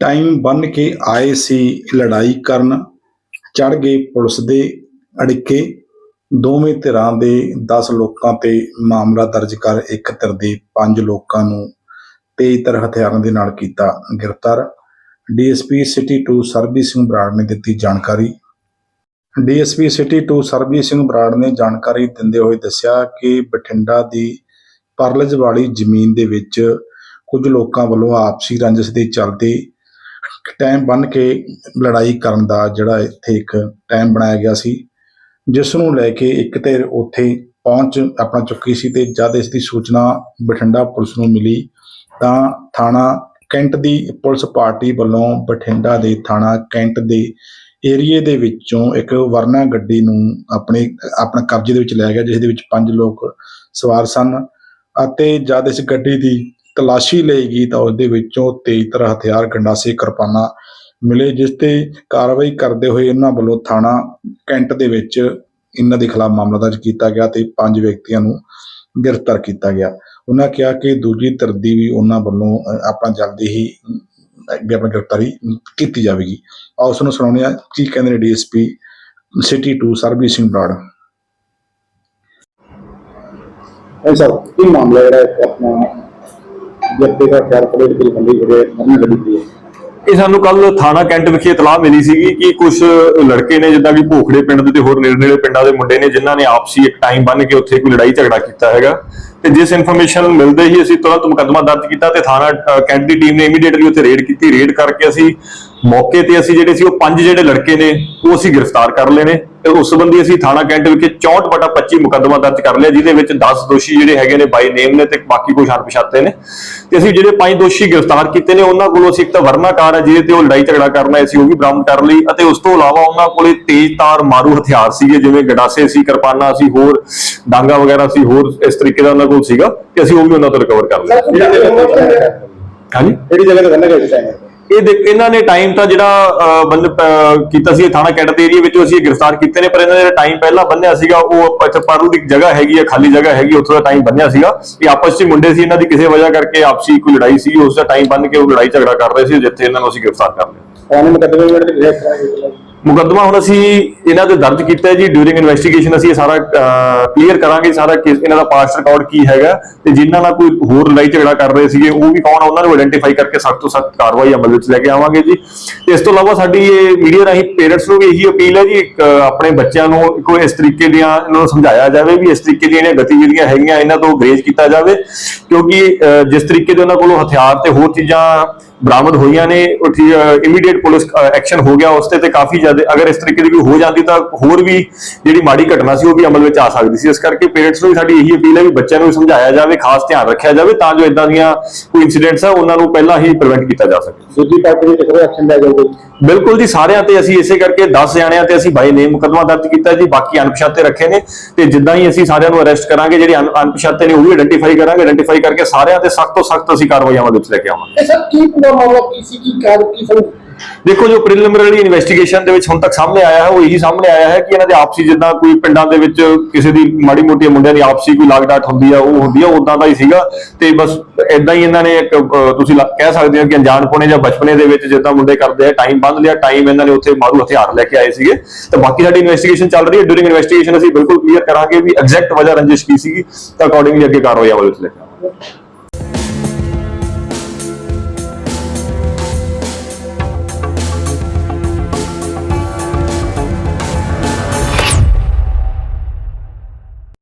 Time ਬੰਨ ਕੇ ਆਏ ਸੀ ਲੜਾਈ ਕਰਨ। ਚੜ ਗਏ ਪੁਲਿਸ ਦੇ ਅੜਿੱਕੇ। ਦੋਵੇਂ ਧਿਰਾਂ ਦੇ 10 ਲੋਕਾਂ ਤੇ ਮਾਮਲਾ ਦਰਜ ਕਰ ਇੱਕ ਧਿਰ ਦੇ 5 ਲੋਕਾਂ ਨੂੰ ਤੇਜ਼ ਤਰ ਹਥਿਆਰਾਂ ਦੇ ਨਾਲ ਕੀਤਾ ਗ੍ਰਿਫਤਾਰ। ਡੀਐਸਪੀ ਸਿਟੀ 2 ਸਰਬੀ ਸਿੰਘ ਬਰਾੜ ਨੇ ਦਿੱਤੀ ਜਾਣਕਾਰੀ। ਡੀਐਸਪੀ ਸਿਟੀ 2 ਸਰਬੀ ਸਿੰਘ ਬਰਾੜ ਨੇ ਜਾਣਕਾਰੀ ਦਿੰਦੇ ਹੋਏ ਦੱਸਿਆ ਕਿ ਬਠਿੰਡਾ ਦੀ ਪਰਲਜ ਵਾਲੀ ਜ਼ਮੀਨ ਦੇ ਵਿੱਚ ਕੁਝ ਲੋਕਾਂ ਵੱਲੋਂ ਆਪਸੀ ਰੰਜਿਸ਼ ਦੇ ਚੱਲਦੇ ਟਾਈਮ ਬੰਨ੍ਹ ਕੇ ਲੜਾਈ ਕਰਨ ਦਾ ਜਿਹੜਾ ਇੱਥੇ ਇੱਕ ਟਾਈਮ ਬਣਾਇਆ ਗਿਆ ਸੀ ਜਿਸ ਨੂੰ ਲੈ ਕੇ ਇੱਕ ਧਿਰ ਉੱਥੇ ਪਹੁੰਚ ਆਪਣਾ ਚੁੱਕੀ ਸੀ ਤੇ ਜਦ ਇਸ ਦੀ ਸੂਚਨਾ ਬਠਿੰਡਾ ਪੁਲਿਸ ਨੂੰ ਮਿਲੀ, ਤਾਂ ਥਾਣਾ ਕੈਂਟ ਦੀ ਪੁਲਿਸ ਪਾਰਟੀ ਵੱਲੋਂ ਬਠਿੰਡਾ ਦੇ ਥਾਣਾ ਕੈਂਟ ਦੇ ਏਰੀਏ ਦੇ ਵਿੱਚੋਂ ਇੱਕ ਵਰਨਾ ਗੱਡੀ ਨੂੰ ਆਪਣੇ, ਆਪਣਾ ਕਬਜ਼ੇ ਦੇ ਵਿੱਚ ਲੈ ਗਿਆ, ਜਿਸ ਦੇ ਵਿੱਚ ਪੰਜ ਲੋਕ ਸਵਾਰ ਸਨ ਅਤੇ ਜਦ ਇਸ ਗੱਡੀ ਦੀ ਤਲਾਸ਼ੀ ਲਈ ਤਾਂ ਉਸ ਦੇ ਵਿੱਚੋਂ ਤੇਜ਼ ਹਥਿਆਰ ਗੰਡਾਸੇ ਕਿਰਪਾਨਾਂ ਮਿਲੇ ਜਿਸ ਤੇ ਕਾਰਵਾਈ ਕਰਦੇ ਹੋਏ ਇਹਨਾਂ ਵੱਲੋਂ ਥਾਣਾ ਕੈਂਟ ਦੇ ਵਿੱਚ ਇਹਨਾਂ ਦੇ ਖਿਲਾਫ ਮਾਮਲਾ ਦਰਜ ਕੀਤਾ ਗਿਆ ਤੇ ਪੰਜ ਵਿਅਕਤੀਆਂ ਨੂੰ ਗ੍ਰਿਫਤਾਰ ਕੀਤਾ ਗਿਆ। ਉਹਨਾਂ ਕਿਹਾ ਕਿ ਦੂਜੀ ਧਿਰ ਦੀ ਵੀ ਉਹਨਾਂ ਵੱਲੋਂ ਅ, ਆਪਣਾ ਜਲਦੀ ਹੀ ਅੱਗੇ ਆਪਣੀ ਗ੍ਰਿਫਤਾਰੀ ਕੀਤੀ ਜਾਵੇਗੀ। ਆਓ ਉਸ ਨੂੰ ਸੁਣਾਉਂਦੇ ਹਾਂ ਕੀ ਕਹਿੰਦੇ ਨੇ ਡੀਐਸਪੀ ਸਿਟੀ 2 ਸਰਬਜੀਤ ਸਿੰਘ ਬਰਾੜ। ऐसा ਕੀ ਮਾਮਲਾ ਜਿਹੜਾ ਆਪਣਾ? ਜੱਤੇ ਦਾ ਖਿਆਲ ਕਰੇ ਕਿ ਬੰਦੀ ਜਿਹੜੇ ਮੰਨ ਗੱਡੀ ਦੀ ਹੈ। ਇਹ ਸਾਨੂੰ ਕੱਲ ਥਾਣਾ ਕੈਂਟ ਵਿਖੇ ਇਤਲਾਹ ਮਿਲੀ ਸੀਗੀ ਕਿ ਕੁਝ ਲੜਕੇ ਨੇ ਜਿੱਦਾਂ ਕਿ ਭੋਖੜੇ ਪਿੰਡ ਦੇ ਤੇ ਹੋਰ ਨੇੜੇ ਨੇੜੇ ਪਿੰਡਾਂ ਦੇ ਮੁੰਡੇ ਨੇ ਜਿਨ੍ਹਾਂ ਨੇ ਆਪਸੀ ਇੱਕ ਟਾਈਮ ਬੰਨ ਕੇ ਉੱਥੇ ਕੋਈ ਲੜਾਈ ਝਗੜਾ ਕੀਤਾ ਹੈਗਾ। ਤੇ ਜਿਸ ਇਨਫੋਰਮੇਸ਼ਨ ਮਿਲਦੇ ਹੀ ਅਸੀਂ ਤੁਰੰਤ ਮੁਕੱਦਮਾ ਦਰਜ ਕੀਤਾ ਤੇ ਥਾਣਾ ਕੈਂਟ ਦੀ ਟੀਮ ਨੇ ਇਮੀਡੀਏਟਲੀ ਉੱਥੇ ਰੇਡ ਕੀਤੀ। ਰੇਡ ਕਰਕੇ ਅਸੀਂ ਮੌਕੇ ਤੇ ਅਸੀਂ ਜਿਹੜੇ ਸੀ ਉਹ ਪੰਜ ਜਿਹੜੇ ਲੜਕੇ ਨੇ ਉਹ ਅਸੀਂ ਗ੍ਰਿਫਤਾਰ ਕਰ ਲਏ ਨੇ ਤੇ ਉਸ ਸੰਬੰਧੀ ਅਸੀਂ ਥਾਣਾ ਕੈਂਟ ਵਿਖੇ 64 ਬਟਾ 25 ਮੁਕੱਦਮਾ ਦਰਜ ਕਰ ਲਿਆ ਜਿਹਦੇ ਵਿੱਚ 10 ਦੋਸ਼ੀ ਜਿਹੜੇ ਹੈਗੇ ਨੇ ਬਾਈ ਨੇਮ ਨੇ ਤੇ ਬਾਕੀ ਕੁਝ ਅਣਪਛਾਤੇ ਨੇ। ਤੇ ਅਸੀਂ ਜਿਹੜੇ ਪੰਜ ਦੋਸ਼ੀ ਗ੍ਰਿਫਤਾਰ ਕੀਤੇ ਨੇ ਉਹਨਾਂ ਕੋਲੋਂ ਅਸੀਂ ਇੱਕ ਤਾਂ ਵਰਨਾ ਕਾਰ ਹੈ ਜਿਹਦੇ ਤੇ ਉਹ ਲੜਾਈ ਝਗੜਾ ਕਰਨਾ ਸੀ ਉਹ ਵੀ ਬਰਾਮਦ ਕਰ ਲਈ ਅਤੇ ਉਸ ਤੋਂ ਇਲਾਵਾ ਉਹਨਾਂ ਕੋਲੇ ਤੇਜ਼ ਤਾਰ ਮਾਰੂ ਹਥਿਆਰ ਸੀਗੇ ਜਿਵੇਂ ਗਡਾਸੇ ਸੀ ਕਿਰਪਾਨਾਂ ਸੀ ਹੋਰ ਡਾਂਗਾ ਵਗੈਰਾ ਸੀ ਹੋਰ ਇਸ ਤਰੀਕੇ ਦਾ ਉਹਨਾਂ ਕੋਲ ਸੀਗਾ ਤੇ ਅਸੀਂ ਉਹ ਵੀ ਉਹਨਾਂ ਤੋਂ ਰਿਕਵਰ ਕਰ ਲਿਆ। ਹਾਂਜੀ? ਕਿਹੜੀ ਜਗ੍ਹਾ ਤੇ ਬੰਦਾ ਹੈ ਇਹ ਦੇਖ, ਇਹਨਾਂ ਨੇ ਟਾਈਮ ਤਾਂ ਜਿਹੜਾ ਬੰਦ ਕੀਤਾ ਸੀ ਥਾਣਾ ਕੈਂਟ ਏਰੀਆ ਵਿੱਚੋਂ, ਅਸੀਂ ਗ੍ਰਿਫਤਾਰ ਕੀਤੇ ਨੇ, ਪਰ ਇਹਨਾਂ ਨੇ ਟਾਈਮ ਪਹਿਲਾਂ ਬੰਨਿਆ ਸੀਗਾ, ਉਹ ਇੱਥੇ ਦੀ ਜਗ੍ਹਾ ਹੈਗੀ ਆ, ਖਾਲੀ ਜਗ੍ਹਾ ਹੈਗੀ, ਉੱਥੋਂ ਦਾ ਟਾਈਮ ਬੰਨਿਆ ਸੀਗਾ। ਇਹ ਆਪਸ ਵਿੱਚ ਮੁੰਡੇ ਸੀ, ਇਹਨਾਂ ਦੀ ਕਿਸੇ ਵਜ੍ਹਾ ਕਰਕੇ ਆਪਸੀ ਕੋਈ ਲੜਾਈ ਸੀ, ਉਸ ਦਾ ਟਾਈਮ ਬੰਨ ਕੇ ਉਹ ਲੜਾਈ ਝਗੜਾ ਕਰ ਰਹੇ ਸੀ, ਜਿੱਥੇ ਇਹਨਾਂ ਨੂੰ ਅਸੀਂ ਗ੍ਰਿਫਤਾਰ ਕਰ ਲਿਆ। ਉਹਨੇ ਮੁਕੱਦਮੇ ਵਿੱਚ ਗ੍ਰਿਫਤਾਰ ਕਰਾਂਗੇ ਮੁਕੱਦਮਾ ਹੁਣ ਅਸੀਂ ਇਹਨਾਂ ਦੇ ਦਰਜ ਕੀਤਾ ਹੈ ਜੀ। ਡਿਊਰਿੰਗ ਇਨਵੈਸਟੀਗੇਸ਼ਨ ਅਸੀਂ ਇਹ ਸਾਰਾ ਕਲੀਅਰ ਕਰਾਂਗੇ ਸਾਰਾ ਕੇਸ ਇਹਨਾਂ ਦਾ ਪਾਸਟ ਰਿਕਾਰਡ ਕੀ ਹੈਗਾ ਤੇ ਜਿਨ੍ਹਾਂ ਨਾਲ ਕੋਈ ਹੋਰ ਲੜਾਈ ਝਗੜਾ ਕਰ ਰਹੇ ਸੀਗੇ, ਉਹ ਵੀ ਕੌਣ ਆ, ਉਹਨਾਂ ਨੂੰ ਆਇਡੈਂਟੀਫਾਈ ਕਰਕੇ ਸਖਤ ਤੋਂ ਸਖਤ ਕਾਰਵਾਈ ਅਮਲ ਵਿੱਚ ਲੈ ਕੇ ਆਵਾਂਗੇ ਜੀ। ਤੇ ਇਸ ਤੋਂ ਇਲਾਵਾ ਸਾਡੀ ਇਹ ਮੀਡੀਆ ਰਾਹੀਂ ਪੇਰੈਂਟਸ ਨੂੰ ਵੀ ਇਹੀ ਅਪੀਲ ਹੈ ਜੀ ਆਪਣੇ ਬੱਚਿਆਂ ਨੂੰ ਕੋਈ ਇਸ ਤਰੀਕੇ ਦੀਆਂ ਇਹਨਾਂ ਨੂੰ ਸਮਝਾਇਆ ਜਾਵੇ ਵੀ ਇਸ ਤਰੀਕੇ ਦੀਆਂ ਜਿਹੜੀਆਂ ਗਤੀਵਿਧੀਆਂ ਹੈਗੀਆਂ, ਇਹਨਾਂ ਤੋਂ ਗਰੇਜ ਕੀਤਾ ਜਾਵੇ। ਕਿਉਂਕਿ ਜਿਸ ਤਰੀਕੇ ਦੇ ਉਹਨਾਂ ਕੋਲੋਂ ਹਥਿਆਰ ਤੇ ਹੋਰ ਚੀਜ਼ਾਂ ਬਰਾਮਦ ਹੋਈਆਂ ਨੇ, ਉਹ ਇਮੀਡੀਏਟ ਪੁਲਿਸ ਐਕਸ਼ਨ ਹੋ ਗਿਆ, ਉਸ ਤੇ ਤੇ ਕਾਫੀ ਜ਼ਿਆਦਾ ਅਗਰ ਇਸ ਤਰੀਕੇ ਦੀ ਕੋਈ ਹੋ ਜਾਂਦੀ ਤਾਂ ਹੋਰ ਵੀ ਜਿਹੜੀ ਮਾੜੀ ਘਟਨਾ ਸੀ ਉਹ ਵੀ ਅਮਲ ਵਿੱਚ ਆ ਸਕਦੀ ਸੀ। ਇਸ ਕਰਕੇ ਪੇਰੈਂਟਸ ਨੂੰ ਵੀ ਸਾਡੀ ਇਹੀ ਅਪੀਲ ਹੈ ਵੀ ਬੱਚਿਆਂ ਨੂੰ ਸਮਝਾਇਆ ਜਾਵੇ ਖਾਸ ਧਿਆਨ ਰੱਖਿਆ ਜਾਵੇ ਤਾਂ ਜੋ ਇਦਾਂ ਦੀਆਂ ਕੋਈ ਇਨਸੀਡੈਂਟਸ ਆ ਉਹਨਾਂ ਨੂੰ ਪਹਿਲਾਂ ਹੀ ਪ੍ਰੀਵੈਂਟ ਕੀਤਾ ਜਾ ਸਕੇ। ਦੂਜੀ ਪਾਰਟੀ ਵਿੱਚ ਕਿਹੜਾ ਐਕਸ਼ਨ ਲਿਆ ਜਾਊਗਾ ਬਿਲਕੁਲ ਜੀ ਸਾਰਿਆਂ ਤੇ ਅਸੀਂ ਇਸੇ ਕਰਕੇ 10 ਜਾਣਿਆਂ ਤੇ ਅਸੀਂ ਬਾਈ ਨੇਮ ਮੁਕੱਦਮਾ ਦਰਜ ਕੀਤਾ ਜੀ ਬਾਕੀ ਅਣਪਛਾਤੇ ਰੱਖੇ ਨੇ ਤੇ ਜਿੱਦਾਂ ਹੀ ਅਸੀਂ ਸਾਰਿਆਂ ਨੂੰ ਅਰੈਸਟ ਕਰਾਂਗੇ ਜਿਹੜੇ ਅਣ- ਅਣਪਛਾਤੇ ਨੇ ਉਹ ਵੀ ਆਇਡੈਂਟੀਫਾਈ ਕਰਾਂਗੇ। ਆਇਡੈਂਟੀਫਾਈ ਕਰਕੇ ਸਾਰਿਆਂ ਤੇ ਸਖਤ ਤੋਂ ਸਖਤ ਅਸੀਂ ਕਾਰਵਾਈ ਅਮਲ ਵਿੱਚ ਲੈ ਕੇ ਆਵਾਂਗੇ। ਇਹ ਸਰ ਕੀ ਪੂਰਾ ਮਾਮਲਾ ਕੀ ਸੀ? ਕੀ ਕਾਰ ਕੀ ਸਰ? ਦੇਖੋ ਜੋ ਪ੍ਰੀਲਿਮਿਨਰੀ ਇਨਵੈਸਟੀਗੇਸ਼ਨ ਦੇ ਵਿੱਚ ਹੁਣ ਤੱਕ ਸਾਹਮਣੇ ਆਇਆ ਹੈ, ਉਹ ਇਹੀ ਸਾਹਮਣੇ ਆਇਆ ਹੈ ਕਿ ਇਹਨਾਂ ਦੇ ਆਪਸੀ ਜਿੱਦਾਂ ਕੋਈ ਪਿੰਡਾਂ ਦੇ ਵਿੱਚ ਕਿਸੇ ਦੀ ਮਾੜੀ ਮੋਟੀ ਮੁੰਡਿਆਂ ਦੀ ਆਪਸੀ ਕੋਈ ਲਾਗਡਾਟ ਹੁੰਦੀ ਆ, ਉਹ ਹੁੰਦੀ ਆ ਉਦਾਂ ਦਾ ਹੀ ਸੀਗਾ। ਤੇ ਬਸ ਇਦਾਂ ਹੀ ਇਹਨਾਂ ਨੇ ਇੱਕ ਤੁਸੀਂ ਕਹਿ ਸਕਦੇ ਹੋ ਕਿ ਅਣਜਾਣਪੁਣੇ ਜਾਂ ਬਚਪਨੇ ਦੇ ਵਿੱਚ ਜਿੱਦਾਂ ਮੁੰਡੇ ਕਰਦੇ ਆ ਟਾਈਮ ਬੰਦ ਲਿਆ ਟਾਈਮ ਇਹਨਾਂ ਨੇ ਉੱਥੇ ਮਾਰੂ ਹਥਿਆਰ ਲੈ ਕੇ ਆਏ ਸੀਗੇ। ਤੇ ਬਾਕੀ ਸਾਡੀ ਇਨਵੈਸਟੀਗੇਸ਼ਨ ਚੱਲ ਰਹੀ ਹੈ। ਡਿਊਰਿੰਗ ਇਨਵੈਸਟੀਗੇਸ਼ਨ ਅਸੀਂ ਬਿਲਕੁਲ ਕਲੀਅਰ ਕਰਾਂਗੇ ਵੀ ਐਗਜ਼ੈਕਟ ਵਜ੍ਹਾ ਰੰਜਿਸ਼ ਕੀ ਸੀਗੀ, ਤਾਂ ਅਕੋਰਡਿੰਗਲੀ ਅੱਗੇ ਕਾਰਵਾਈ ਅਮਲ ਲੈ ਕੇ